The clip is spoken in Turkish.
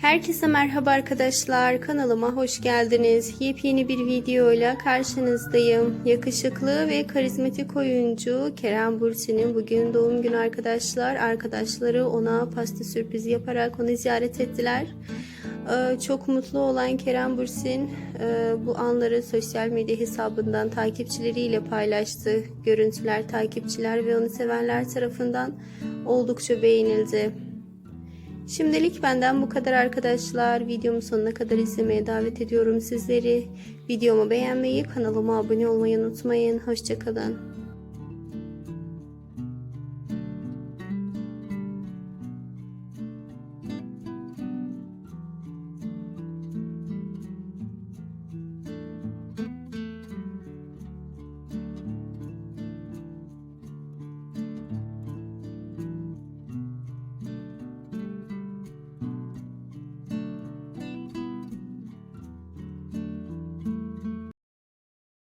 Herkese merhaba arkadaşlar. Kanalıma hoş geldiniz. Yepyeni bir videoyla karşınızdayım. Yakışıklı ve karizmatik oyuncu Kerem Bürsin'in bugün doğum günü arkadaşlar. Arkadaşları ona pasta sürprizi yaparak onu ziyaret ettiler. Ee, Çok mutlu olan Kerem Bürsin e, bu anları sosyal medya hesabından takipçileriyle paylaştı. Görüntüler takipçiler ve onu sevenler tarafından oldukça beğenildi. Şimdilik benden bu kadar arkadaşlar. Videomu sonuna kadar izlemeye davet ediyorum sizleri. Videomu beğenmeyi, kanalıma abone olmayı unutmayın. Hoşçakalın.